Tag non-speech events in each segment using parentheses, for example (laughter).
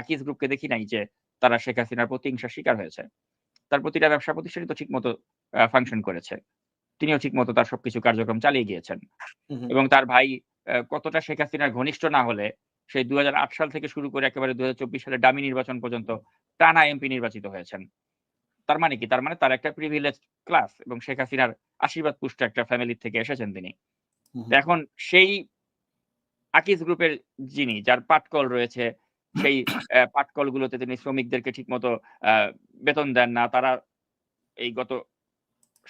আকিজ গ্রুপকে দেখি নাই যে তারা শেখ হাসিনার প্রতিহিংসার শিকার হয়েছে। তার প্রতিটা ব্যবসা প্রতিষ্ঠানই তো ঠিক মতো ফাংশন করেছে। তিনিও ঠিক মতো তার সবকিছু কার্যক্রম চালিয়ে গিয়েছেন। এবং তার ভাই কতটা শেখ হাসিনার ঘনিষ্ঠ না হলে সেই দুই সাল থেকে শুরু করে একেবারে দুই সালে ডামি নির্বাচন পর্যন্ত টানা এমপি নির্বাচিত হয়েছেন। তার মানে কি? তার মানে তার একটা প্রিভিলেজ ক্লাস এবং শেখ হাসিনার আশীর্বাদ পুষ্ট একটা ফ্যামিলি থেকে এসেছেন তিনি। এখন সেই আকিজ গ্রুপের যিনি যার পাটকল রয়েছে সেই পাটকলগুলোতে তিনি শ্রমিকদেরকে ঠিক মতো বেতন দেন না। তারা এই গত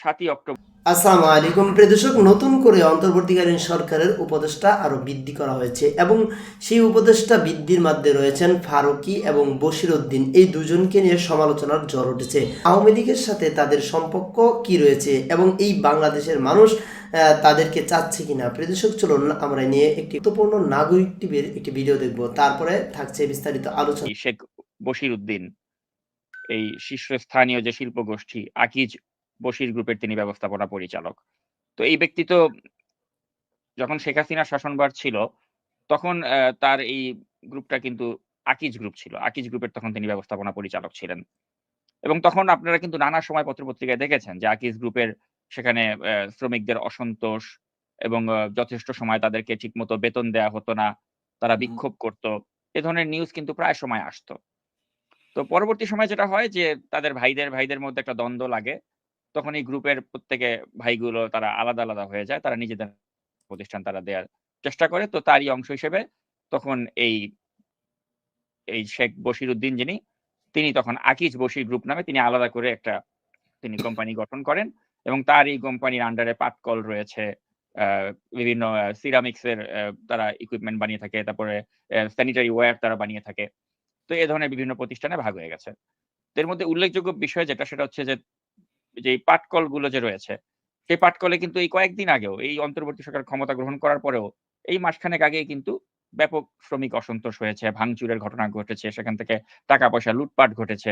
সাতই অক্টোবর। আসসালামু আলাইকুম প্রিয় দর্শক নতুন করে অন্তর্বর্তীকালীন সরকারের উপদেষ্টা আরও বৃদ্ধি করা হয়েছে এবং সেই উপদেষ্টা বৃদ্ধির মধ্যে রয়েছেন ফারুকি এবং বশির উদ্দিন এই দুজনকে নিয়ে সমালোচনার জ্বর উঠেছে। আওয়ামী লীগের সাথে তাদের সম্পর্ক কি রয়েছে এবং এই বাংলাদেশের মানুষ তাদেরকে চাচ্ছে কিনা? প্রিয় দর্শক চলুন আমরা নিয়ে একটি গুরুত্বপূর্ণ নাগরিক টিভির একটি ভিডিও দেখব। তারপরে থাকছে বিস্তারিত আলোচনা। শেখ বশির উদ্দিন এই শীর্ষস্থানীয় যে শিল্প গোষ্ঠী আকিজ বশির গ্রুপের তিনি ব্যবস্থাপনা পরিচালক। তো এই ব্যক্তি তো যখন শেখ হাসিনার শাসনভার ছিল তখন তার এই গ্রুপটা কিন্তু আকিজ গ্রুপ ছিল। আকিজ গ্রুপের তখন তিনি ব্যবস্থাপনা পরিচালক ছিলেন। এবং তখন আপনারা কিন্তু নানা সময় পত্রপত্রিকায় দেখেছেন যে আকিজ গ্রুপের সেখানে শ্রমিকদের অসন্তোষ এবং যথেষ্ট সময় তাদেরকে ঠিকমতো বেতন দেয়া হতো না তারা বিক্ষোভ করত। এ ধরনের নিউজ কিন্তু প্রায় সময় আসতো। তো পরবর্তী সময় যেটা হয় যে তাদের ভাইদের ভাইদের মধ্যে একটা দ্বন্দ্ব লাগে। তখন এই গ্রুপের প্রত্যেকে ভাইগুলো তারা আলাদা আলাদা হয়ে যায়। তারা নিজেদের প্রতিষ্ঠান তারা দেওয়ার চেষ্টা করে। তো তারই অংশ হিসেবে তখন এই এই শেখ বশির উদ্দিন যিনি তিনি তখন আকিজ বশির গ্রুপ নামে তিনি আলাদা করে একটা তিনি কোম্পানি গঠন করেন এবং তার এই কোম্পানির আন্ডারে পাটকল রয়েছে। বিভিন্ন সিরামিক্স এর আহ, তারা ইকুইপমেন্ট বানিয়ে থাকে। তারপরে স্যানিটারি ওয়্যার তারা বানিয়ে থাকে। তো এ ধরনের বিভিন্ন প্রতিষ্ঠানে ভাগ হয়ে গেছে। এর মধ্যে উল্লেখযোগ্য বিষয় যেটা সেটা হচ্ছে যে যে পাটকলগুলো যে রয়েছে, সেই পাটকলে কিন্তু এই কয়েকদিন আগেও, এই অন্তর্বর্তী সরকার ক্ষমতা গ্রহণ করার পরেও এই মাসখানেক আগেই কিন্তু ব্যাপক শ্রমিক অসন্তোষ হয়েছে, ভাঙচুরের ঘটনা ঘটেছে, সেখান থেকে টাকা পয়সা লুটপাট ঘটেছে।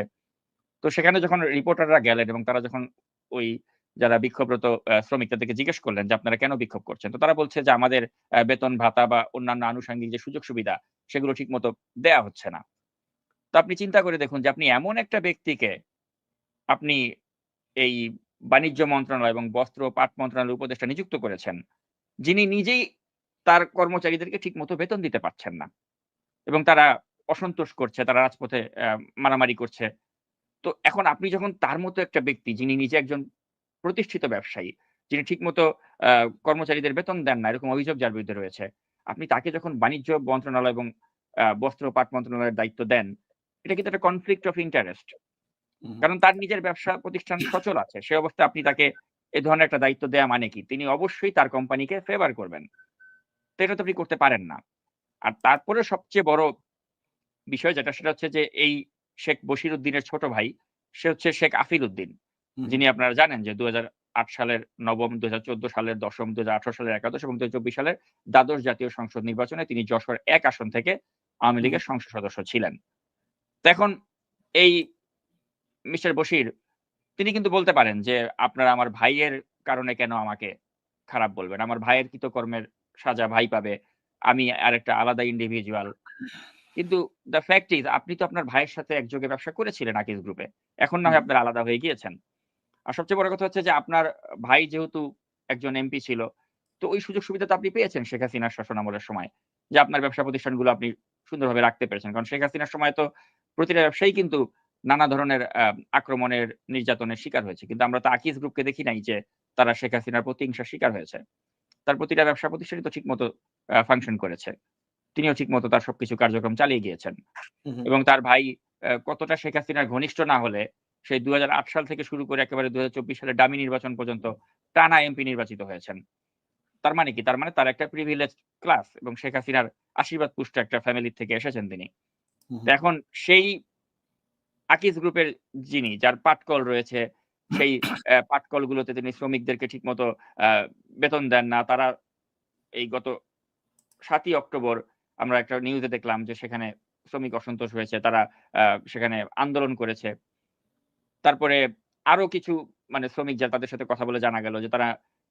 তো সেখানে যখন রিপোর্টাররা গেলেন এবং তারা যখন ওই যারা বিক্ষোভরত শ্রমিক তাদেরকে জিজ্ঞেস করলেন যে আপনারা কেন বিক্ষোভ করছেন? তো তারা বলছে যে আমাদের বেতন ভাতা বা অন্যান্য আনুষঙ্গিক যে সুযোগ সুবিধা, সেগুলো ঠিক মতো দেয়া হচ্ছে না। তো আপনি চিন্তা করে দেখুন যে আপনি এমন একটা ব্যক্তিকে আপনি এই বাণিজ্য মন্ত্রণালয় এবং বস্ত্র ও পাট মন্ত্রণালয় উপদেষ্টা নিযুক্ত করেছেন, যিনি নিজেই তার কর্মচারীদেরকে ঠিক মতো বেতন দিতে পারছেন না এবং তারা অসন্তোষ করছে, তারা রাজপথে মারামারি করছে তো এখন আপনি যখন তার মতো একটা ব্যক্তি, যিনি নিজে একজন প্রতিষ্ঠিত ব্যবসায়ী, যিনি ঠিকমতো কর্মচারীদের বেতন দেন না, এরকম অভিযোগ যার বিরুদ্ধে রয়েছে, আপনি তাকে যখন বাণিজ্য মন্ত্রণালয় এবং বস্ত্র পাট মন্ত্রণালয়ের দায়িত্ব দেন, এটা কিন্তু একটা কনফ্লিক্ট অফ ইন্টারেস্ট। কারণ তার নিজের ব্যবসা প্রতিষ্ঠান সচল আছে। সে অবস্থায় আপনি তাকে এ ধরনের একটা দায়িত্ব দেয়া মানে কি? তিনি অবশ্যই তার কোম্পানিকে ফেভার করবেন। তো এটা তো আপনি করতে পারেন না। আর তারপরে সবচেয়ে বড় বিষয় যেটা সেটা হচ্ছে যে এই শেখ বশির উদ্দিনের ছোট ভাই সে হচ্ছে শেখ আফিল উদ্দিন যিনি আপনারা জানেন যে দু আট সালের নবম দুই হাজার চোদ্দ সালের দশম দু হাজার আঠারো সালের একাদশ এবং দু হাজার চব্বিশ সালের দ্বাদশ জাতীয় সংসদ নির্বাচনে তিনি যশোর এক আসন থেকে আওয়ামী লীগের সংসদ সদস্য ছিলেন। তো এখন এই মিস্টার বশির তিনি কিন্তু বলতে পারেন যে আপনারা আমার ভাইয়ের কারণে কেন আমাকে খারাপ বলবেন? আমার ভাইয়ের কৃতকর্মের সাজা ভাই পাবে। আমি আরেকটা আলাদা ইন্ডিভিজুয়াল কিন্তু দ্য ফ্যাক্ট ইজ আপনি তো আপনার ভাইয়ের সাথে একযোগে ব্যবসা করেছিলেন আকিজ গ্রুপে এখন না হয়। আপনারা আলাদা হয়ে গিয়েছেন। আর সবচেয়ে বড় কথা হচ্ছে যে আপনার ভাই যেহেতু একজন এমপি ছিল তো ওই সুযোগ সুবিধা তো আপনি পেয়েছেন শেখ হাসিনার শাসন আমলের সময় যে আপনার ব্যবসা প্রতিষ্ঠানগুলো আপনি সুন্দরভাবে রাখতে পেরেছেন। কারণ শেখ হাসিনার সময় তো প্রতিটা ব্যবসায়ী কিন্তু নানা ধরনের আক্রমণের নির্যাতনের শিকার হয়েছে। কিন্তু আমরা তো আকিজ গ্রুপকে দেখি নাই যে তারা শেখ হাসিনার প্রতিহিংসার শিকার হয়েছে। তার প্রতিটা ব্যবসা প্রতিষ্ঠানই তো ঠিক মতো ফাংশন করেছে। তিনিও ঠিক মতো তার সবকিছু কার্যক্রম চালিয়ে গিয়েছেন। এবং তার ভাই কতটা শেখ হাসিনার ঘনিষ্ঠ না হলে সেই দুই হাজার আট সাল থেকে শুরু করে একেবারে দুই সালে ডামি নির্বাচন পর্যন্ত টানা এমপি নির্বাচিত হয়েছেন। তার মানে কি? তার মানে তার একটা প্রিভিলেজ ক্লাস এবং শেখ হাসিনার আশীর্বাদ পুষ্ট একটা ফ্যামিলি থেকে এসেছেন তিনি। এখন সেই আকিজ গ্রুপের যিনি যার পাটকল রয়েছে সেই (coughs) আহ, পাটকলগুলোতে তিনি শ্রমিকদেরকে ঠিকমতো আহ, বেতন দেন না। তারা এই গত সাতই অক্টোবর আমরা একটা নিউজে দেখলাম যে সেখানে শ্রমিক অসন্তোষ হয়েছে তারা আহ, সেখানে আন্দোলন করেছে। তারপরে আরও কিছু মানে শ্রমিক যারা তাদের সাথে কথা বলে জানা গেল যে তারা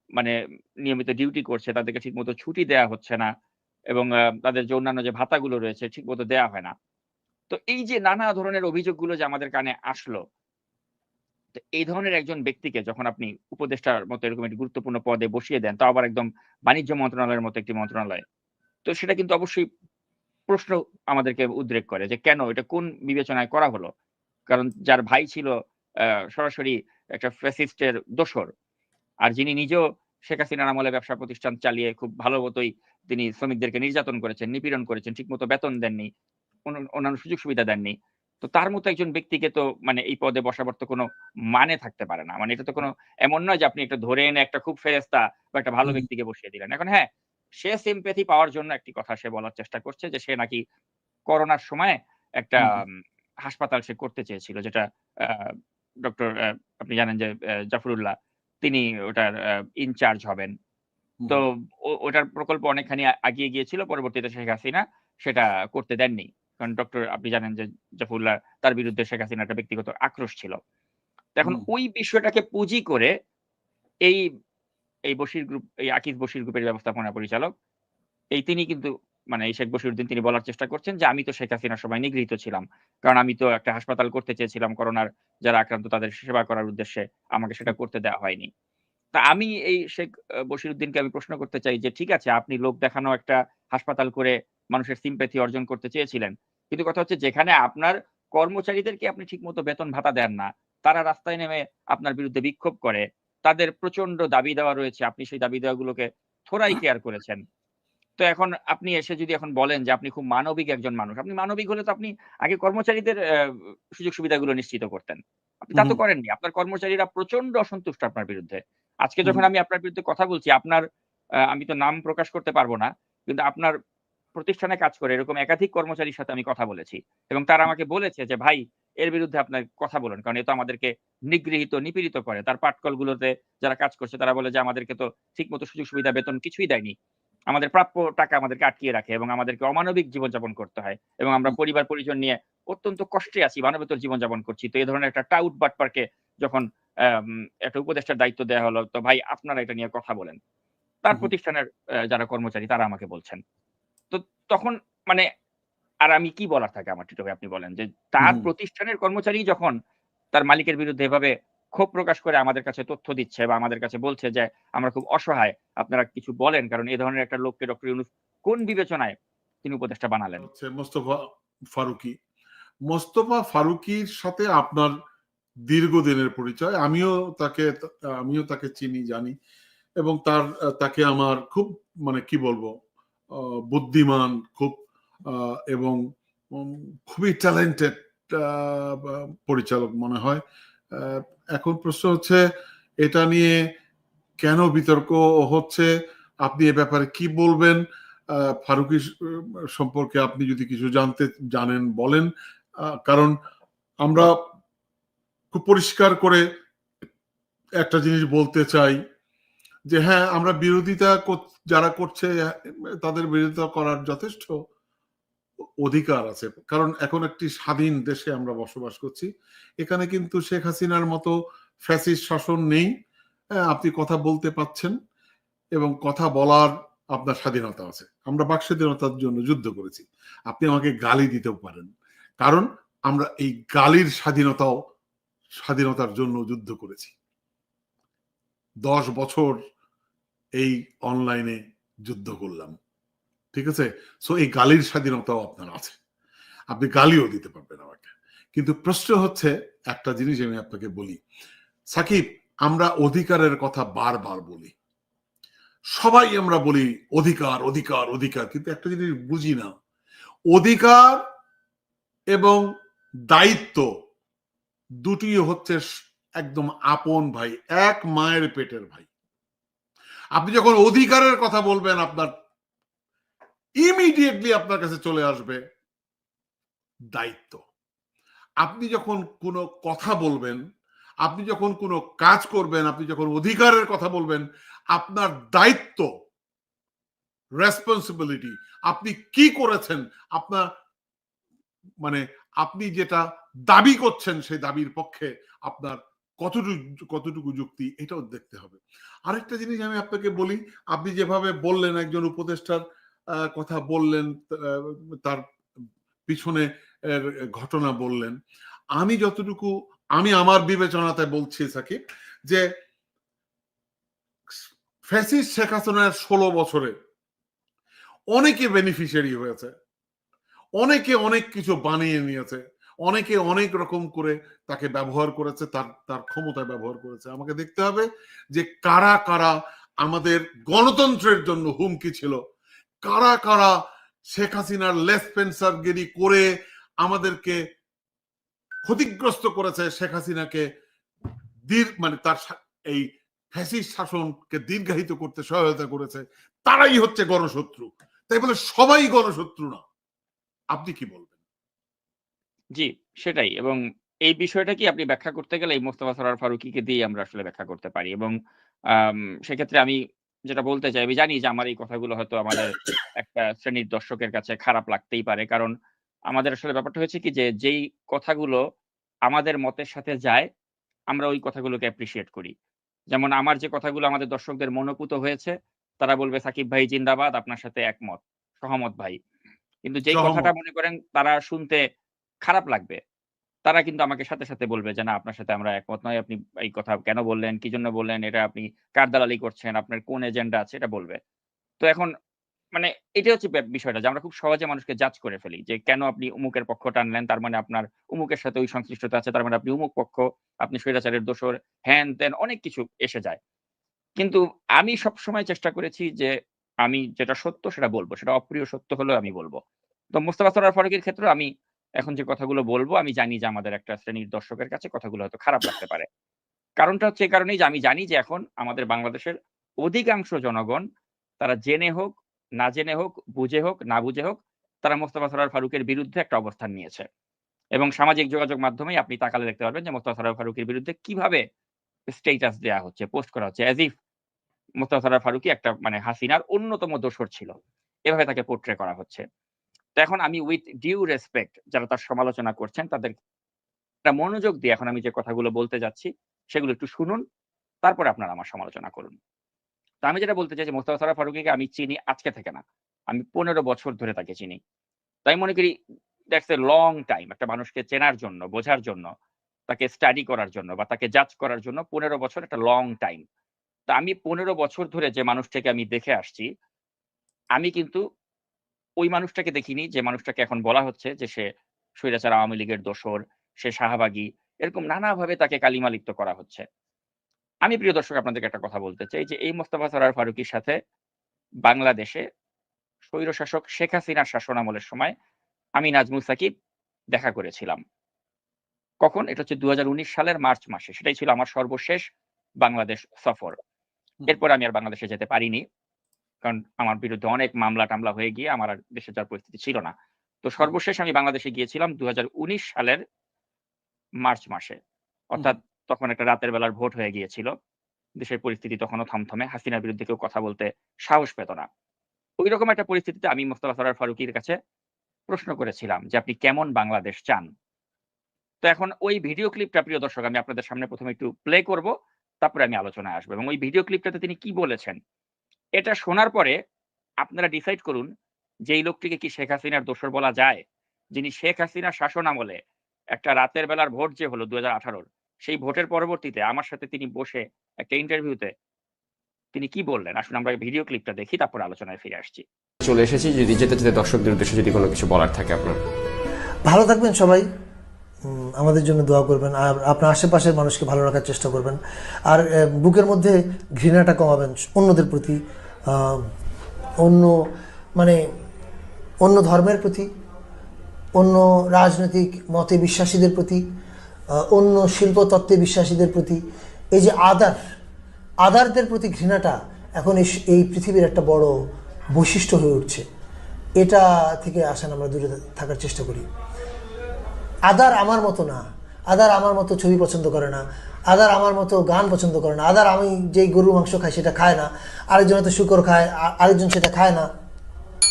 মানে নিয়মিত ডিউটি করছে তাদেরকে ঠিকমতো ছুটি দেয়া হচ্ছে না এবং তাদের যে অন্যান্য যে ভাতাগুলো রয়েছে ঠিকমতো দেয়া হয় না। তো এই যে নানা ধরনের অভিযোগগুলো যে আমাদের কানে আসলো, তো এই ধরনের একজন ব্যক্তিকে যখন আপনি উপদেষ্টার মতো এরকম একটি গুরুত্বপূর্ণ পদে বসিয়ে দেন তাও আবার একদম বাণিজ্য মন্ত্রণালয়ের মতো একটি মন্ত্রণালয়, তো সেটা কিন্তু অবশ্যই প্রশ্ন আমাদেরকে উদ্রেক করে যে কেন, এটা কোন বিবেচনায় করা হলো? কারণ যার ভাই ছিল সরাসরি একটা ফ্যাসিস্টের দোসর আর যিনি নিজেও শেখ হাসিনার আমলে ব্যবসা প্রতিষ্ঠান চালিয়ে খুব ভালো মতোই তিনি শ্রমিকদেরকে নির্যাতন করেছেন, নিপীড়ন করেছেন, ঠিকমতো বেতন দেননি অন্যান্য সুযোগ সুবিধা দেননি। তো তার মতো একজন ব্যক্তিকে তো মানে এই পদে বসাবার তো কোনো মানে থাকতে পারে না। মানে এটা তো কোনো এমন নয় যে আপনি একটা ধরে এনে একটা খুব ফেরেস্তা বা একটা ভালো ব্যক্তিকে বসিয়ে দিলেন। এখন হ্যাঁ সে সিম্পেথি পাওয়ার জন্য একটি কথা সে বলার চেষ্টা করছে যে সে নাকি করোনার সময় একটা হাসপাতাল সে করতে চেয়েছিল যেটা ডক্টর আপনি জানেন যে জাফরুল্লাহ তিনি ওটার ইনচার্জ হবেন। তো ওটার প্রকল্প অনেকখানি আ- এগিয়ে গিয়েছিল পরবর্তীতে শেখ হাসিনা সেটা করতে দেননি। কারণ ডক্টর আপনি জানেন যে জাফরুল্লাহ তার বিরুদ্ধে শেখ হাসিনার একটা ব্যক্তিগত আক্রোশ ছিল। এখন ওই বিষয়টাকে পুঁজি করে এই এই বশির গ্রুপ এই আকিজ বশির গ্রুপের ব্যবস্থাপনা পরিচালক এই তিনি কিন্তু মানে এই শেখ বশিরউদ্দিন তিনি বলার চেষ্টা করছেন যে আমি তো শেখ হাসিনার সময় নিগৃহীত ছিলাম। কারণ আমি তো একটা হাসপাতাল করতে চেয়েছিলাম করোনার যারা আক্রান্ত তাদের সেবা করার উদ্দেশ্যে আমাকে সেটা করতে দেওয়া হয়নি। তা আমি এই শেখ আহ, বশিরউদ্দিনকে আমি প্রশ্ন করতে চাই যে ঠিক আছে আপনি লোক দেখানো একটা হাসপাতাল করে মানুষের সিম্পেথি অর্জন করতে চেয়েছিলেন। কিন্তু কথা হচ্ছে যেখানে আপনার কর্মচারীদেরকে আপনি ঠিকমতো বেতন ভাতা দেন না তারা রাস্তায় নেমে আপনার বিরুদ্ধে বিক্ষোভ করে। তাদের প্রচণ্ড দাবি দেওয়া রয়েছে আপনি সেই দাবি দেওয়াগুলোকে থোড়াই কেয়ার করেছেন। তো এখন আপনি এসে যদি এখন বলেন যে আপনি খুব মানবিক একজন মানুষ আপনি মানবিক হলে তো আপনি আগে কর্মচারীদের আহ, সুযোগ সুবিধাগুলো নিশ্চিত করতেন। আপনি তা তো করেননি। আপনার কর্মচারীরা প্রচণ্ড অসন্তুষ্ট আপনার বিরুদ্ধে। আজকে যখন আমি আপনার বিরুদ্ধে কথা বলছি আপনার আহ, আমি তো নাম প্রকাশ করতে পারব না কিন্তু আপনার প্রতিষ্ঠানে কাজ করে এরকম একাধিক কর্মচারীর সাথে আমি কথা বলেছি। এবং তারা আমাকে বলেছে যে ভাই এর বিরুদ্ধে আপনার কথা বলুন কারণ এ তো আমাদেরকে নিগৃহীত নিপীড়িত করে। তার পাটকল গুলোতে যারা কাজ করছে তারা বলে যে আমাদেরকে তো ঠিক মতো সুযোগ সুবিধা বেতন কিছুই দেয়নি। আমাদের প্রাপ্য টাকা আমাদেরকে আটকিয়ে রাখে এবং আমাদেরকে অমানবিক জীবনযাপন করতে হয়। এবং আমরা পরিবার পরিজন নিয়ে অত্যন্ত কষ্টে আছি মানবেতর জীবনযাপন করছি। তো এই ধরনের একটা টাউট বাটপারকে যখন একটা উপদেষ্টার দায়িত্ব দেওয়া হলো তো ভাই আপনারা এটা নিয়ে কথা বলেন। তার প্রতিষ্ঠানের যারা কর্মচারী তারা আমাকে বলছেন। তো তখন মানে আর আমি কি বলার থাকে আমার টিটু ভাই? আপনি বলেন যে তার প্রতিষ্ঠানের কর্মচারী যখন তার মালিকের বিরুদ্ধে এভাবে ক্ষোভ প্রকাশ করে আমাদের কাছে তথ্য দিচ্ছে বা আমাদের কাছে বলছে যে আমরা খুব অসহায় আপনারা কিছু বলেন কারণ এই ধরনের একটা লোককে ডক্টর ইউনুস কোন বিবেচনায় তিনি উপদেষ্টা বানালেন? মোস্তফা ফারুকি। মোস্তফা ফারুকির সাথে আপনার দীর্ঘদিনের পরিচয় আমিও তাকে আমিও তাকে চিনি জানি এবং তার তাকে আমার খুব মানে কি বলব বুদ্ধিমান খুব এবং খুবই ট্যালেন্টেড পরিচালক মনে হয়। এখন প্রশ্ন হচ্ছে, এটা নিয়ে কেন বিতর্ক হচ্ছে? আপনি এ ব্যাপারে কি বলবেন? ফারুকি সম্পর্কে আপনি যদি কিছু জানতে জানেন, বলেন। কারণ আমরা খুব পরিষ্কার করে একটা জিনিস বলতে চাই যে হ্যাঁ আমরা বিরোধিতা যারা করছে তাদের বিরোধিতা করার যথেষ্ট অধিকার আছে। কারণ এখন একটি স্বাধীন দেশে আমরা বসবাস করছি। এখানে কিন্তু শেখ হাসিনার মতো ফ্যাসিস্ট শাসন নেই। হ্যাঁ, আপনি কথা বলতে পাচ্ছেন এবং কথা বলার আপনার স্বাধীনতা আছে। আমরা বাক স্বাধীনতার জন্য যুদ্ধ করেছি। আপনি আমাকে গালি দিতেও পারেন। কারণ আমরা এই গালির স্বাধীনতাও স্বাধীনতার জন্য যুদ্ধ করেছি। দশ বছর এই অনলাইনে যুদ্ধ করলাম। ঠিক আছে? সো এই গালির স্বাধীনতাও আপনার আছে। আপনি গালিও দিতে পারবেন আমাকে। কিন্তু প্রশ্ন হচ্ছে, একটা জিনিস আমি আপনাকে বলি। সাকিব, আমরা অধিকারের কথা বারবার বলি। সবাই আমরা বলি, অধিকার অধিকার অধিকার। কিন্তু একটা জিনিস বুঝি না। অধিকার এবং দায়িত্ব দুটি হচ্ছে একদম আপন ভাই, এক মায়ের পেটের ভাই। আপনি যখন অধিকারের কথা বলবেন, আপনার ইমিডিয়েটলি আপনার কাছে চলে আসবে দায়িত্ব। আপনি যখন কোনো কথা বলবেন, আপনি যখন কোনো কাজ করবেন, আপনি যখন অধিকারের কথা বলবেন, আপনার দায়িত্ব রেসপন্সিবিলিটি আপনি কি করেছেন, আপনার মানে আপনি যেটা দাবি করছেন, সেই দাবির পক্ষে আপনার কতটুকু কতটুকু যুক্তি এটাও দেখতে হবে। আরেকটা জিনিস আমি আপনাকে বলি, আপনি যেভাবে বললেন, একজন উপদেষ্টার কথা বললেন তার পিছনে ঘটনা বললেন। আমি যতটুকু, আমি আমার বিবেচনাতে বলছি সাকিব, যে ফ্যাসিস্ট শেখ হাসিনার ষোলো বছরে অনেকে বেনিফিশিয়ারি হয়েছে, অনেকে অনেক কিছু বানিয়ে নিয়েছে। অনেকে অনেক রকম করে তাকে ব্যবহার করেছে, তার তার ক্ষমতা ব্যবহার করেছে। আমাকে দেখতে হবে যে কারা কারা আমাদের গণতন্ত্রের জন্য হুমকি ছিল। কারা কারা শেখ হাসিনার লেস পেন্সারগিরি করে আমাদেরকে ক্ষতিগ্রস্ত করেছে, শেখ হাসিনাকে দীর মানে তার এই ফ্যাসিস্ট শাসনকে দীর্ঘায়িত করতে সহায়তা করেছে, তারাই হচ্ছে গণশত্রু। তাই বলে সবাই গণশত্রু না। আপনি কি বলবেন? জি, সেটাই এবং এই বিষয়টা কি আপনি ব্যাখ্যা করতে গেলে এই মোস্তফা সরোয়ার ফারুকীকে দিয়ে আমরা আসলে ব্যাখ্যা করতে পারি এবং আম সেক্ষেত্রে আমি যেটা বলতে চাই, আমি জানি যে আমার এই কথাগুলো হয়তো আমাদের একটা শ্রেণির দর্শকের কাছে খারাপ লাগতেই পারে। কারণ আমাদের আসলে ব্যাপারটা হয়েছে কি যে, যেই কথাগুলো আমাদের মতের সাথে যায়, আমরা ওই কথাগুলোকে অ্যাপ্রিশিয়েট করি। যেমন আমার যে কথাগুলো আমাদের দর্শকদের মনোপুত হয়েছে, তারা বলবে, "সাকিব ভাই জিন্দাবাদ, আপনার সাথে একমত, সহমত ভাই।" কিন্তু যেই সহমত। কথাটা মনে করেন তারা শুনতে খারাপ লাগবে, তারা কিন্তু আমাকে সাথে, সাথে বলবে যে, "না, আপনার সাথে আমরা একমত নয় আপনি এই কথা কেন বললেন? কি জন্য বললেন? এটা আপনি কার দালালি করছেন? আপনার কোন এজেন্ডা আছে?" এটা বলবে। তো এখন মানে এটা হচ্ছে বিষয়টা যে আমরা খুব সহজে মানুষকে জাজ করে ফেলি যে, কেন আপনি অমুকের পক্ষ টানলেন? তার মানে আপনার উমুকের সাথে ওই সংশ্লিষ্টতা আছে। তার মানে আপনি অমুক পক্ষ, আপনি স্বৈরাচারের দোষর হ্যান-ত্যান অনেক কিছু এসে যায়। কিন্তু আমি সবসময় চেষ্টা করেছি যে, আমি যেটা সত্য সেটা বলব সেটা অপ্রিয় সত্য হলেও আমি বলব তো মোস্তফা সরোয়ার ফারুকীর ক্ষেত্রে আমি এখন যে কথাগুলো বলব, আমি জানি যে আমাদের একটা শ্রেণির দর্শকের কাছে কথাগুলো হয়তো খারাপ লাগতে পারে। কারণটা হচ্ছে এই কারণেই যে আমি জানি যে এখন আমাদের বাংলাদেশের অধিকাংশ জনগণ তারা জেনে হোক, না জেনে হোক, বুঝে হোক, না বুঝে হোক, তারা মোস্তফা সরোয়ার ফারুকের বিরুদ্ধে একটা অবস্থান নিয়েছে। এবং সামাজিক যোগাযোগ মাধ্যমে আপনি তাকালে দেখতে পারবেন যে মোস্তফা সরোয়ার ফারুকের বিরুদ্ধে কীভাবে স্টেটাস দেয়া হচ্ছে, পোস্ট করা হচ্ছে। অ্যাজ ইফ মোস্তফা সরোয়ার ফারুকী একটা মানে হাসিনার অন্যতম দোসর ছিল। এভাবে তাকে পোর্ট্রে করা হচ্ছে। তো এখন আমি উইথ ডিউ রেসপেক্ট যারা তার সমালোচনা করছেন তাদের মনোযোগ দিয়ে এখন আমি যে কথাগুলো বলতে যাচ্ছি, সেগুলো একটু শুনুন। তারপরে আপনারা আমার সমালোচনা করুন। তো আমি যেটা বলতে চাই যে মোস্তফা সরোয়ার ফারুকীকে আমি চিনি আজকে থেকে না। আমি ১৫ বছর ধরে তাকে চিনি। তাই মনে করি দ্যাটস এ লং টাইম একটা মানুষকে চেনার জন্য, বোঝার জন্য, তাকে স্টাডি করার জন্য বা তাকে জাজ করার জন্য ১৫ বছর একটা লং টাইম। তো আমি ১৫ বছর ধরে যে মানুষটাকে আমি দেখে আসছি, আমি কিন্তু ওই মানুষটাকে দেখিনি যে মানুষটাকে এখন বলা হচ্ছে যে সে স্বৈরাচার আওয়ামী লীগের দোসর, সে শাহবাগী। এরকম নানাভাবে তাকে কালিমা লিপ্ত করা হচ্ছে। আমি প্রিয় দর্শক আপনাদেরকে একটা কথা বলতে চাই যে এই মোস্তফা সরোয়ার ফারুকীর সাথে বাংলাদেশে স্বৈরশাসক শেখ হাসিনার শাসনামলের সময় আমি নাজমুল সাকিব দেখা করেছিলাম। কখন? এটা হচ্ছে ২০১৯ সালের মার্চ মাসে। সেটাই ছিল আমার সর্বশেষ বাংলাদেশ সফর। এরপর আমি আর বাংলাদেশে যেতে পারিনি। কারণ আমার বিরুদ্ধে অনেক মামলা-টামলা হয়ে গিয়ে আমার আর দেশে যাওয়ার পরিস্থিতি ছিল না। তো সর্বশেষ আমি বাংলাদেশে গিয়েছিলাম ২০১৯ সালের মার্চ মাসে। অর্থাৎ তখন একটা রাতের বেলার ভোট হয়ে গিয়েছিল। দেশের পরিস্থিতি তখনও থমথমে। হাসিনার বিরুদ্ধে কেউ কথা বলতে সাহস পেত না। ওই রকম একটা পরিস্থিতিতে আমি মোস্তফা সরোয়ার ফারুকীর কাছে প্রশ্ন করেছিলাম যে, "আপনি কেমন বাংলাদেশ চান?" তো এখন ওই ভিডিও ক্লিপটা প্রিয় দর্শক আমি আপনাদের সামনে প্রথমে একটু প্লে করব। তারপরে আমি আলোচনায় আসব এবং ওই ভিডিও ক্লিপটাতে তিনি কি বলেছেন, এটা শোনার পরে আপনারা ডিসাইড করুন যে এই লোকটিকে কি শেখ হাসিনার দোসর বলা যায়? যিনি শেখ হাসিনার শাসন আমলে একটা রাতের বেলার ভোট যে হলো ২০১৮ সেই ভোটের পরবর্তীতে আমার সাথে তিনি বসে একটা ইন্টারভিউতে তিনি কি বললেন? আসুন আমরা ভিডিও ক্লিপটা দেখি তারপরে আলোচনায় ফিরে আসছি। চলে এসেছি যদি যেতে যেতে দর্শকদের উদ্দেশ্যে যদি কোনো কিছু বলার থাকে আপনার ভালো থাকবেন সবাই আমাদের জন্য দোয়া করবেন। আর আপনার আশেপাশের মানুষকে ভালো রাখার চেষ্টা করবেন। আর বুকের মধ্যে ঘৃণাটা কমাবেন অন্যদের প্রতি অন্য মানে অন্য ধর্মের প্রতি, অন্য রাজনৈতিক মতে বিশ্বাসীদের প্রতি অন্য শিল্প তত্ত্বে বিশ্বাসীদের প্রতি। এই যে আদার, আদারদের প্রতি ঘৃণাটা এখন এই পৃথিবীর একটা বড় বৈশিষ্ট্য হয়ে উঠছে। এটা থেকে আসেন আমরা দূরে থাকার চেষ্টা করি। আদার আমার মতো না। আদার আমার মতো ছবি পছন্দ করে না। আদার আমার মতো গান পছন্দ করে না। আদার আমি যেই গরুর মাংস খাই সেটা খায় না। আরেকজন হয়তো শুকর খায় আরেকজন সেটা খায় না।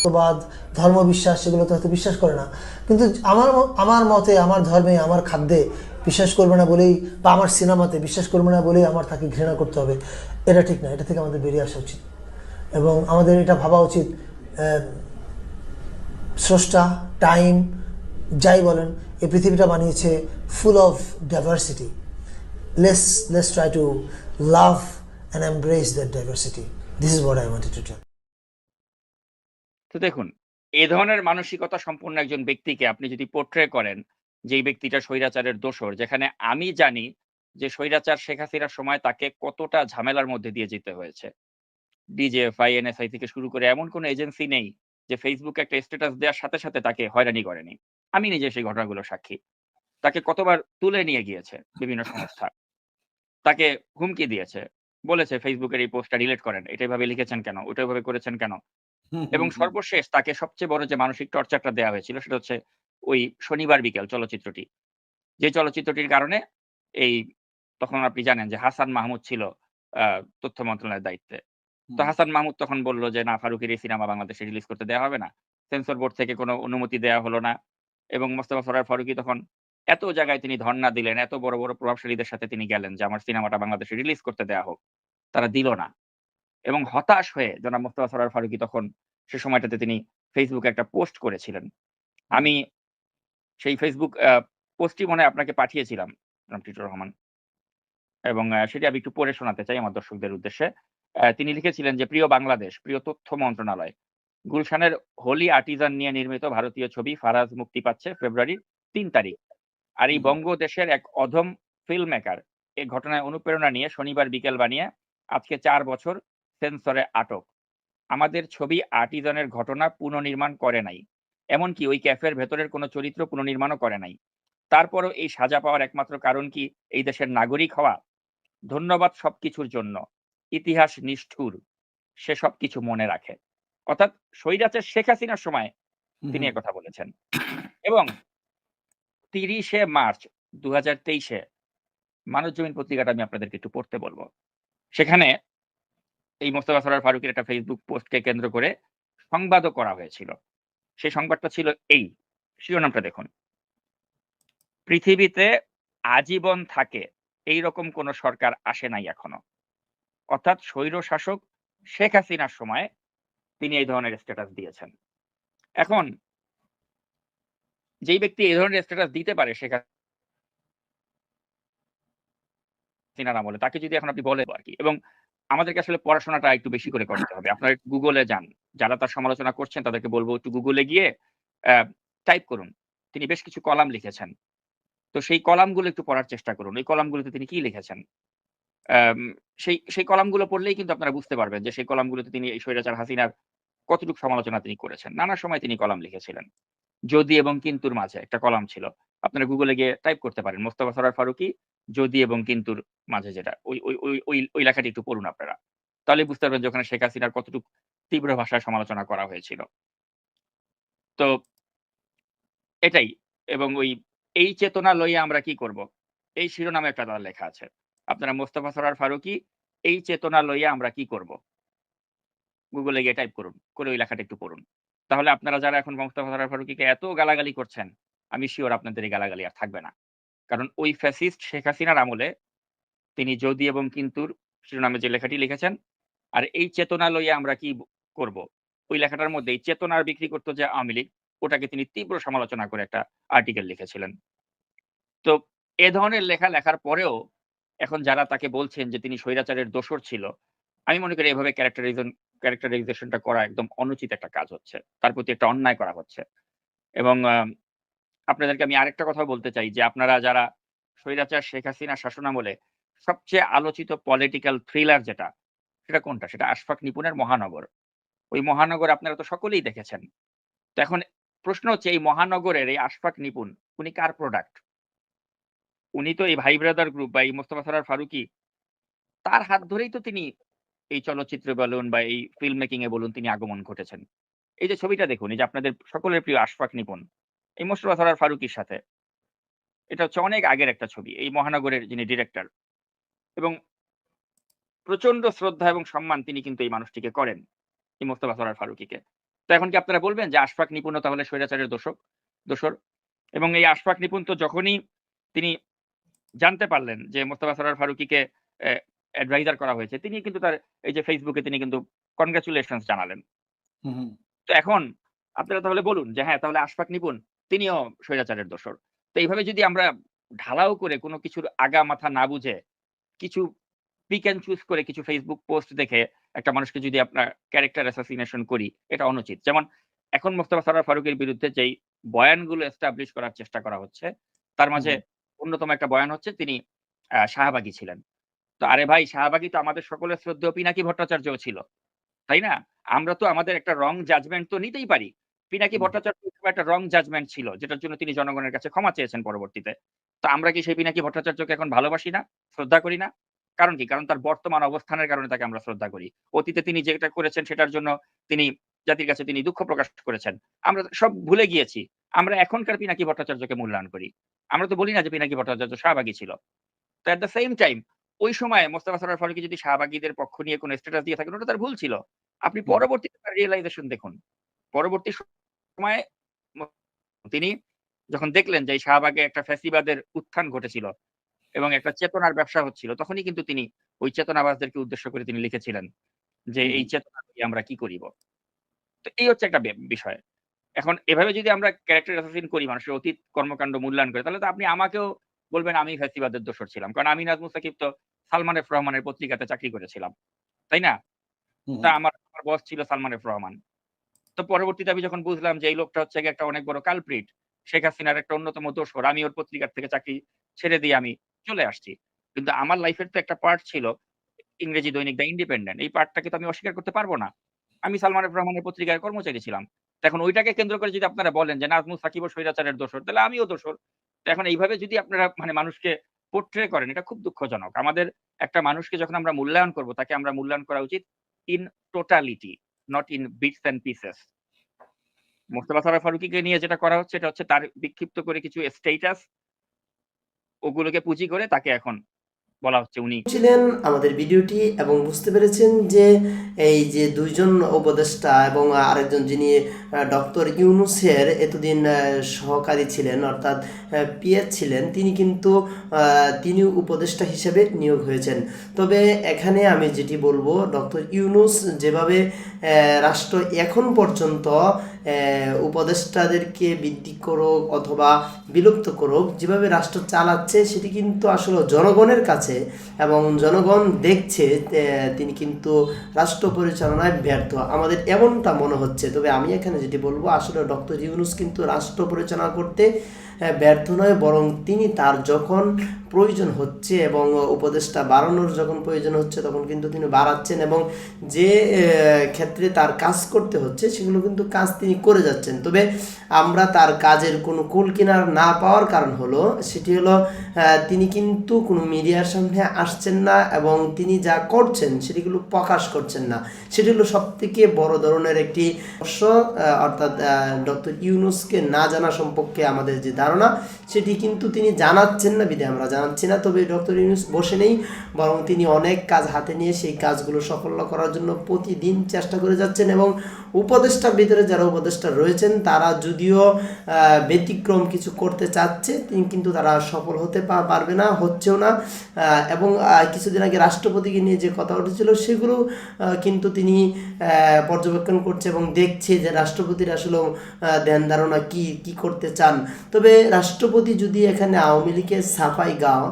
মতবাদ ধর্ম বিশ্বাস সেগুলো তো হয়তো বিশ্বাস করে না। কিন্তু আমার আমার মতে, আমার ধর্মে, আমার খাদ্যে বিশ্বাস করবে না বলেই বা আমার সিনেমাতে বিশ্বাস করবে না বলেই আমার তাকে ঘৃণা করতে হবে। এটা ঠিক না। এটা থেকে আমাদের বেরিয়ে আসা উচিত। এবং আমাদের এটা ভাবা উচিত স্রষ্টা, টাইম, যাই বলেন এই পৃথিবীটা বানিয়েছে full of diversity less less try to love and embrace that diversity this is what I wanted to tell তো দেখুন, এ ধরনের মানসিকতা সম্পন্ন একজন ব্যক্তিকে আপনি যদি পোট্রে করেন, যেই ব্যক্তিটা স্বৈরাচারের দোষর, যেখানে আমি জানি যে স্বৈরাচার শেখ হাসিনার সময় তাকে কতটা ঝামেলার মধ্যে দিয়ে যেতে হয়েছে। ডিজেএফআই এনএসআই থেকে শুরু করে এমন কোনো এজেন্সি নেই যে ফেসবুকে একটা স্ট্যাটাস দেওয়ার সাথে সাথে তাকে হয়রানি করেনি। আমি নিজে সেই ঘটনাগুলো সাক্ষী। তাকে কতবার তুলে নিয়ে গিয়েছে বিভিন্ন সংস্থা। তাকে হুমকি দিয়েছে। বলেছে ফেসবুকের এই পোস্টটা ডিলিট করেন। এটা ভাবে লিখেছেন কেন? ওটা ভাবে করেছেন কেন? এবং। সর্বশেষ তাকে সবচেয়ে বড় যে মানসিক টর্চারটা দেওয়া হয়েছিল সেটা হচ্ছে ওই শনিবার বিকেল চলচ্চিত্রটি। যে চলচ্চিত্রটির কারণে এই তখন আপনি জানেন যে হাসান মাহমুদ ছিল আহ, তথ্য মন্ত্রণালয়ের দায়িত্বে। তো হাসান মাহমুদ তখন বলল যে না ফারুকের এই সিনেমা বাংলাদেশে রিলিজ করতে দেওয়া হবে না। সেন্সর বোর্ড থেকে কোনো অনুমতি দেওয়া হলো না। এবং মোস্তফা সরার ফারুকি তখন এত জায়গায় তিনি ধর্ণা দিলেন, এত বড় বড় প্রভাবশালীদের সাথে তিনি গেলেন যে আমার সিনেমাটা বাংলাদেশে রিলিজ করতে দেওয়া হোক। তারা দিল না। এবং হতাশ হয়ে জনাব মোস্তফা সরার ফারুকি তখন সে সময়টাতে তিনি ফেসবুকে একটা পোস্ট করেছিলেন। আমি সেই ফেসবুক পোস্টটি মনে আপনাকে পাঠিয়েছিলাম টিটুর রহমান। এবং সেটি আমি একটু পড়ে শোনাতে চাই আমার দর্শকদের উদ্দেশ্যে। তিনি লিখেছিলেন যে, প্রিয় বাংলাদেশ, প্রিয় তথ্য মন্ত্রণালয় গুলশানের হোলি আর্টিজান নিয়ে নির্মিত ভারতীয় ছবি ফারাজ মুক্তি পাচ্ছে ফেব্রুয়ারির তিন তারিখ। আর এই। বঙ্গদেশের এক অধম ফিল্ম মেকার এ ঘটনায় অনুপ্রেরণা নিয়ে শনিবার বিকেল বানিয়ে আজকে চার বছর সেন্সরে আটক। আমাদের ছবি আর্টিজানের ঘটনা পুনর্নির্মাণ করে নাই। এমনকি ওই ক্যাফের ভেতরের কোনো চরিত্র পুনর্নির্মাণও করে নাই। তারপরও এই সাজা পাওয়ার একমাত্র কারণ কি এই দেশের নাগরিক হওয়া? ধন্যবাদ সবকিছুর জন্য। ইতিহাস নিষ্ঠুর। সে সবকিছু মনে রাখে। অর্থাৎ স্বৈরাচার শেখ হাসিনার সময় তিনি কথা বলেছেন। এবং তিরিশে মার্চ দু হাজার তেইশে মানব জমিন পত্রিকাটা আমি আপনাদেরকে একটু পড়তে বলব। সেখানে এই মোস্তফা সরার ফারুকের একটা ফেসবুক পোস্টকে কেন্দ্র করে সংবাদও করা হয়েছিল। সেই সংবাদটা ছিল এই। শিরোনামটা দেখুন। পৃথিবীতে আজীবন থাকে এই রকম কোন সরকার আসে নাই এখনও। অর্থাৎ স্বৈর শাসক শেখ হাসিনার সময় তিনি এই ধরনের স্ট্যাটাস দিয়েছেন। এখন, যেই ব্যক্তি এই ধরনের স্ট্যাটাস দিতে পারে হাসিনার আমলে, তাকে যদি এখন আপনি বলেন আর কি, এবং আমাদেরকে আসলে পড়াশোনাটা একটু বেশি করে করতে হবে। আপনারা গুগলে যান, যারা তার সমালোচনা করছেন তাদেরকে বলব একটু গুগলে গিয়ে টাইপ করুন। তিনি বেশ কিছু কলাম লিখেছেন। তো সেই কলামগুলো একটু পড়ার চেষ্টা করুন। এই কলামগুলোতে তিনি কি লিখেছেন? সেই সেই কলামগুলো পড়লেই কিন্তু আপনারা বুঝতে পারবেন যে সেই কলামগুলোতে তিনি এই স্বৈরাচার হাসিনার কতটুকু সমালোচনা তিনি করেছেন। নানা সময় তিনি কলাম লিখেছিলেন। যদি এবং কিন্তুর মাঝে একটা কলাম ছিল। আপনারা গুগলে গিয়ে টাইপ করতে পারেন, মোস্তফা সরার ফারুকি, যদি এবং কিন্তুর মাঝে যেটা। ওই ওই ওই ওই লেখাটি একটু পড়ুন আপনারা। তাহলে বুঝতে পারবেন যে ওখানে শেখ হাসিনার কতটুকু তীব্র ভাষায় সমালোচনা করা হয়েছিল। তো এটাই। এবং ওই, এই চেতনা লইয়া আমরা কি করব? এই শিরোনামে একটা তার লেখা আছে। আপনারা মোস্তফা সরার ফারুকি, এই চেতনা লইয়া আমরা কি করব? গুগলে গিয়ে টাইপ করুন, করে ওই লেখাটা একটু পড়ুন। তাহলে আপনারা যারা এখন মোস্তফা সরার ফারুকিকে এত গালাগালি করছেন, আমি শিওর আপনাদের এই গালাগালি আর থাকবে না। কারণ ওই ফ্যাসিস্ট শেখ হাসিনার আমলে তিনি যদি এবং কিন্তুর শিরোনামে যে লেখাটি লিখেছেন, আর এই চেতনা লইয়া আমরা কি করব? ওই লেখাটার মধ্যে এই চেতনার বিক্রি করতো যে আওয়ামী লীগ, ওটাকে তিনি তীব্র সমালোচনা করে একটা আর্টিকেল লিখেছিলেন। তো এ ধরনের লেখা লেখার পরেও এখন যারা তাকে বলছেন যে তিনি স্বৈরাচারের দোষর ছিল, আমি মনে করি এভাবে ক্যারেক্টারাইজন ক্যারেক্টারাইজেশনটা করা একদম অনুচিত একটা কাজ হচ্ছে। তার প্রতি একটা অন্যায় করা হচ্ছে। এবং আপনাদেরকে আমি আরেকটা কথা বলতে চাই যে আপনারা যারা স্বৈরাচার শেখ হাসিনা শাসনামলে সবচেয়ে আলোচিত পলিটিক্যাল থ্রিলার যেটা, সেটা কোনটা? সেটা আশফাক নিপুণের মহানগর। ওই মহানগর আপনারা তো সকলেই দেখেছেন। তো এখন প্রশ্ন হচ্ছে এই মহানগরের এই আশফাক নিপুণ, উনি কার প্রোডাক্ট উনি তো এই ভাই ব্রাদার গ্রুপ বা এই মোস্তফা সরার ফারুকি তার হাত ধরেই তো তিনি এই চলচ্চিত্রে বলুন বা এই ফিল্ম মেকিং এ বলুন তিনি আগমন ঘটেছেন। এই যে ছবিটা দেখুন, এই যে আপনাদের সকলের প্রিয় আশফাক নিপুণ, এই মোস্তফা সরার ফারুকির সাথে। এটা হচ্ছে অনেক আগের একটা ছবি, এই মহানগরের যিনি ডিরেক্টর এবং প্রচণ্ড শ্রদ্ধা এবং সম্মান তিনি কিন্তু এই মানুষটিকে করেন, এই মোস্তফা সরার ফারুকিকে। তো এখন কি আপনারা বলবেন যে আশফাক নিপুণ তাহলে স্বৈরাচারের দোষক, দোষর? এবং এই আশফাক নিপুণ তো যখনই তিনি জানতে পারলেন যে মোস্তফা সরার ফারুকিকে অ্যাডভাইজার করা হয়েছে। তিনি কিন্তু তার এই যে ফেসবুকে তিনি কিন্তু কনগ্রাচুলেশন জানালেন। তো এখন আপনারা তাহলে বলুন যে হ্যাঁ তাহলে আশফাক নিপুণ তিনিও স্বৈরাচারের দোষর। তো এইভাবে যদি আমরা ঢালাও করে কোনো কিছুর আগা মাথা না বুঝে কিছু পিক অ্যান্ড চুজ করে কিছু ফেসবুক পোস্ট দেখে একটা মানুষকে যদি আপনার ক্যারেক্টার অ্যাসাসিনেশন করি এটা অনুচিত। যেমন এখন মোস্তফা সরার ফারুকের বিরুদ্ধে যেই বয়ানগুলো এস্টাবলিশ করার চেষ্টা করা হচ্ছে তার মাঝে অন্যতম একটা বয়ান হচ্ছে তিনি শাহবাগী ছিলেন। তো আরে ভাই শাহবাগী তো আমাদের সকলের শ্রদ্ধেয় পিনাকি ভট্টাচার্যও ছিল তাই না? আমরা তো আমাদের একটা রং জাজমেন্ট তো নিতেই পারি। পিনাকি ভট্টাচার্য একটা রং জাজমেন্ট ছিল যেটার জন্য তিনি জনগণের কাছে ক্ষমা চেয়েছেন পরবর্তীতে। তো আমরা কি সেই পিনাকি ভট্টাচার্যকে এখন ভালোবাসি না শ্রদ্ধা করি না? কারণ কি? কারণ তার বর্তমান অবস্থানের কারণে তাকে আমরা শ্রদ্ধা করি। অতীতে তিনি যেটা করেছেন সেটার জন্য তিনি জাতির কাছে তিনি দুঃখ প্রকাশ করেছেন। আমরা সব ভুলে গিয়েছি। আমরা এখনকার পিনাকি ভট্টাচার্যকে মূল্যায়ন করি। আমরা তো বলি না যে পিনাকি ভট্টাচার্য শাহবাগী ছিল। তো এট দ্য সেম টাইম ওই সময় মোস্তফা সরার ফারুকি যদি শাহবাগীদের পক্ষ নিয়ে কোনো স্ট্যাটাস দিয়ে থাকেন ওটা তার ভুল ছিল। আপনি পরবর্তীতে তার রিয়েলাইজেশন দেখুন। পরবর্তী সময়ে তিনি যখন দেখলেন যে শাহবাগে একটা ফ্যাসিবাদের উত্থান ঘটেছিল এবং একটা চেতনার ব্যবসা হচ্ছিল তখনই কিন্তু তিনি ওই চেতনাবাসদেরকে উদ্দেশ্য করে তিনি লিখেছিলেন যে এই চেতনা আমরা কি করিব। তো এই হচ্ছে একটা বিষয়। এখন এভাবে যদি আমরা ক্যারেক্টার অ্যাসাসিন করি মানুষের অতীত কর্মকাণ্ড মূল্যায়ন করে তাহলে তো আপনি আমাকেও বলবেন আমি ফ্যাসিবাদের দোষর ছিলাম। কারণ আমি নাজমুল সাকিব তো সালমান এফ রহমানের পত্রিকাতে চাকরি করেছিলাম। তাই না? তা আমার আমার বস ছিল সালমান এফ রহমান। তো পরবর্তীতে আমি যখন বুঝলাম যে এই লোকটা হচ্ছে একটা অনেক বড় কালপ্রিট শেখ হাসিনার একটা অন্যতম দোষর আমি ওর পত্রিকার থেকে চাকরি ছেড়ে দিয়ে আমি চলে আসছি। কিন্তু আমার লাইফের তো একটা পার্ট ছিল ইংরেজি দৈনিক দ্য ইন্ডিপেন্ডেন্ট এই পার্টটাকে তো আমি অস্বীকার করতে পারব না। আমি সালমান এফ রহমানের পত্রিকার কর্মচারী ছিলাম। এখন ওইটাকে কেন্দ্র করে যদি আপনারা বলেন যে নাজমুল সাকিব ও স্বৈরাচারের দোষর, তাহলে আমিও দোষর। এখন এইভাবে যদি আপনারা মানে মানুষকে পোট্রে করেন, এটা খুব দুঃখজনক। আমাদের একটা মানুষকে যখন আমরা মূল্যায়ন করব, তাকে আমরা মূল্যায়ন করা উচিত in totality not in bits and pieces Mostafa Sarwar ফারুকিকে নিয়ে যেটা করা হচ্ছে, এটা হচ্ছে তার বিক্ষিপ্ত করে কিছু স্টেটাস ওগুলোকে পুঁজি করে তাকে এখন বলা হচ্ছে উনি। ছিলেন আমাদের ভিডিওটি এবং বুঝতে পেরেছেন যে এই যে দুইজন উপদেষ্টা এবং আরেকজন যিনি ডক্টর ইউনুসের এতদিন সহকারী ছিলেন, অর্থাৎ পিএস ছিলেন, তিনি কিন্তু তিনি উপদেষ্টা হিসেবে নিয়োগ হয়েছেন। তবে এখানে আমি যেটি বলব, ডক্টর ইউনুস যেভাবে রাষ্ট্র এখন পর্যন্ত উপদেষ্টাদেরকে বৃদ্ধি করুক অথবা বিলুপ্ত করুক, যেভাবে রাষ্ট্র চালাচ্ছে সেটি কিন্তু আসলে জনগণের কাছে এবং জনগণ দেখছে তিনি কিন্তু রাষ্ট্র পরিচালনায় ব্যর্থ। আমাদের এমনটা মনে হচ্ছে। তবে আমি এখানে যেটি বলব, আসলে ডক্টর ইউনুস কিন্তু রাষ্ট্র পরিচালনা করতে ব্যর্থ নয়, বরং তিনি তার যখন প্রয়োজন হচ্ছে এবং উপদেশটা বাড়ানোর যখন প্রয়োজন হচ্ছে, তখন কিন্তু তিনি বাড়াচ্ছেন এবং যে ক্ষেত্রে তার কাজ করতে হচ্ছে, সেগুলো কিন্তু কাজ তিনি করে যাচ্ছেন। তবে আমরা তার কাজের কোনো কুল কিনার না পাওয়ার কারণ হলো সেটি হলো তিনি কিন্তু কোনো মিডিয়ার সামনে আসছেন না এবং তিনি যা করছেন সেটিগুলো প্রকাশ করছেন না। সেটি হলো সব থেকে বড় ধরনের একটি আহ, অর্থাৎ ডক্টর ইউনুসকে না জানা সম্পর্কে আমাদের যে ধারণা সেটি কিন্তু তিনি জানাচ্ছেন না বিধে আমরা জানাচ্ছি না। তবে ডক্টর ইউনুস বসে নেই বরং তিনি অনেক কাজ হাতে নিয়ে সেই কাজগুলো সফল করার জন্য প্রতিদিন চেষ্টা করে যাচ্ছেন এবং উপদেষ্টার ভিতরে যারা উপদেষ্টা রয়েছেন, তারা যদিও ব্যতিক্রম কিছু করতে চাচ্ছে কিন্তু তারা সফল হতে পারবে না, হচ্ছেও না। এবং কিছুদিন আগে রাষ্ট্রপতিকে নিয়ে যে কথা উঠেছিল, সেগুলো কিন্তু তিনি পর্যবেক্ষণ করছে এবং দেখছে যে রাষ্ট্রপতির আসলে ধ্যান ধারণা কী কী করতে চান। তবে রাষ্ট্রপতি যদি এখানে আওয়ামী লীগের সাফাই গাও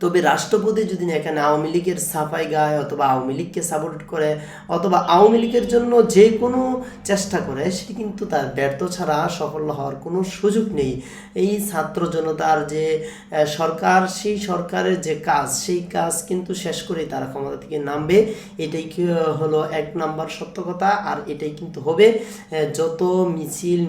তবে রাষ্ট্রপতি যদি এখানে আওয়ামী লীগের সাফাই গায় অথবা আওয়ামী লীগকে সাপোর্ট করে অথবা আওয়ামী লীগের জন্য যে কোনো চেষ্টা করে, সেটি কিন্তু তার ব্যর্থ ছাড়া সফল হওয়ার কোনো সুযোগ নেই। এই ছাত্র জনতার যে সরকার, সেই সরকারের যে কাজ, সেই কাজ কিন্তু শেষ করেই তারা ক্ষমতা থেকে নামবে। এটাই হলো এক নাম্বার সত্য কথা, আর এটাই কিন্তু হবে যত মিছিল